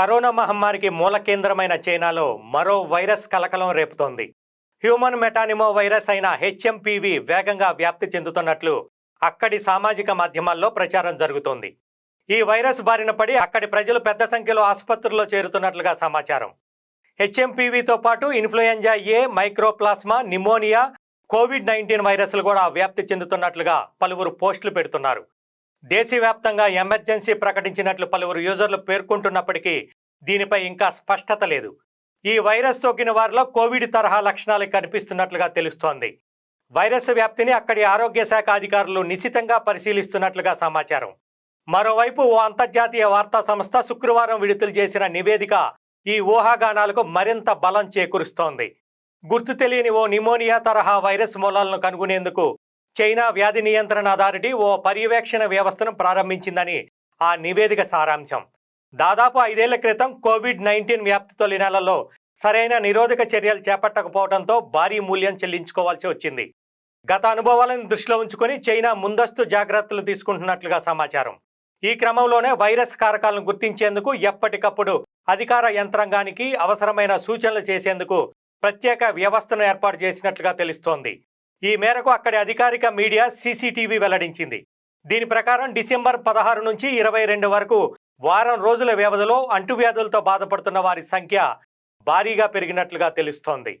Corona మహమ్మారికి మూల కేంద్రమైన చైనాలో మరో వైరస్ కలకలం రేపుతోంది. హ్యూమన్ మెటానిమో వైరస్ అయిన హెచ్ఎంపీవి వేగంగా వ్యాప్తి చెందుతున్నట్లు అక్కడి సామాజిక మాధ్యమాల్లో ప్రచారం జరుగుతోంది. ఈ వైరస్ బారిన పడి అక్కడి ప్రజలు పెద్ద సంఖ్యలో ఆసుపత్రుల్లో చేరుతున్నట్లుగా సమాచారం. హెచ్ఎంపీవీతో పాటు influenza A mycoplasma pneumonia COVID nineteen వైరస్లు కూడా వ్యాప్తి చెందుతున్నట్లుగా పలువురు పోస్టులు పెడుతున్నారు. దేశవ్యాప్తంగా ఎమర్జెన్సీ ప్రకటించినట్లు పలువురు యూజర్లు పేర్కొంటున్నప్పటికీ దీనిపై ఇంకా స్పష్టత లేదు. ఈ వైరస్ సోకిన వారిలో కోవిడ్ తరహా లక్షణాలు కనిపిస్తున్నట్లుగా తెలుస్తోంది. వైరస్ వ్యాప్తిని అక్కడి ఆరోగ్య శాఖ అధికారులు నిశితంగా పరిశీలిస్తున్నట్లుగా సమాచారం. మరోవైపు ఓ అంతర్జాతీయ వార్తా సంస్థ శుక్రవారం విడుదల చేసిన నివేదిక ఈ ఊహాగానాలకు మరింత బలం చేకూరుస్తోంది. గుర్తు తెలియని ఓ నిమోనియా తరహా వైరస్ మూలాలను కనుగొనేందుకు చైనా వ్యాధి నియంత్రణ అథారిటీ ఓ పర్యవేక్షణ వ్యవస్థను ప్రారంభించిందని ఆ నివేదిక సారాంశం. దాదాపు ఐదేళ్ళ క్రితం కోవిడ్ నైన్టీన్ వ్యాప్తి తొలి నెలలో సరైన నిరోధక చర్యలు చేపట్టకపోవడంతో భారీ మూల్యం చెల్లించుకోవాల్సి వచ్చింది. గత అనుభవాలను దృష్టిలో ఉంచుకొని చైనా ముందస్తు జాగ్రత్తలు తీసుకుంటున్నట్లుగా సమాచారం. ఈ క్రమంలోనే వైరస్ కారకాలను గుర్తించేందుకు ఎప్పటికప్పుడు అధికార యంత్రాంగానికి అవసరమైన సూచనలు చేసేందుకు ప్రత్యేక వ్యవస్థను ఏర్పాటు చేసినట్లుగా తెలుస్తోంది. ఈ మేరకు అక్కడి అధికారిక మీడియా సీసీటీవీ వెల్లడించింది. దీని ప్రకారం డిసెంబర్ పదహారు నుంచి ఇరవై రెండు వరకు వారం రోజుల వ్యవధిలో అంటువ్యాధులతో బాధపడుతున్న వారి సంఖ్య భారీగా పెరిగినట్లుగా తెలుస్తోంది.